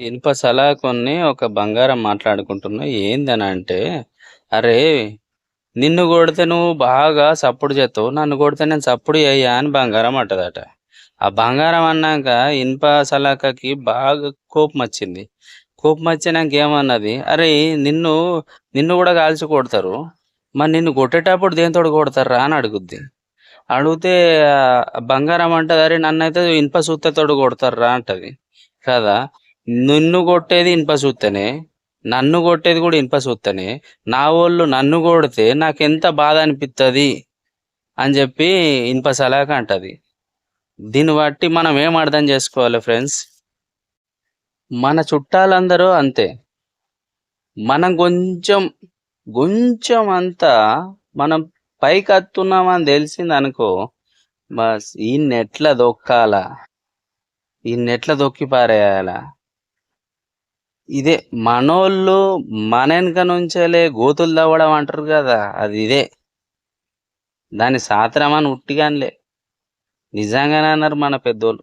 ఇనుప సలాకుని ఒక బంగారం మాట్లాడుకుంటున్నా. ఏందని అంటే అరే నిన్ను కొడితే నువ్వు బాగా సప్పుడు చేస్తావు నన్ను కొడితే నేను సప్పుడు అయ్యా అని బంగారం అంటదట. ఆ బంగారం అన్నాక ఇనుప సలాకకి బాగా కోపం వచ్చింది. కోపం వచ్చినాక ఏమన్నది అరే నిన్ను నిన్ను కూడా కాల్చి కొడతారు. మరి నిన్ను కొట్టేటప్పుడు దేంతో కొడతారా అని అడుగుద్ది. అడిగితే బంగారం అంటది అరే నన్నైతే ఇనుప సూత్తతోడు కొడతారా అంటది. కదా? నిన్ను కొట్టేది ఇనుప సూత్తనే నన్ను కొట్టేది కూడా ఇనుప సూత్తనే. నా వాళ్ళు నన్ను కొడితే నాకు ఎంత బాధ అనిపిస్తుంది అని చెప్పి ఇనుప సలాక అంటది. దీన్ని బట్టి మనం ఏం అర్థం చేసుకోవాలి ఫ్రెండ్స్? మన చుట్టాలందరూ అంతే. మనం కొంచెం కొంచెం అంతా మనం పైకి అత్తున్నామని తెలిసింది అనుకో బస్ ఈ నెట్ల దొక్కాలా. ఈ నెట్ల దొక్కి పారేయాలా. ఇదే మనోళ్ళు మన వెనక నుంచేలే గోతులు తవ్వడం అంటారు కదా అది ఇదే. దాని సాత్రమని ఉట్టిగానిలే. నిజంగానే అన్నారు మన పెద్దోళ్ళు.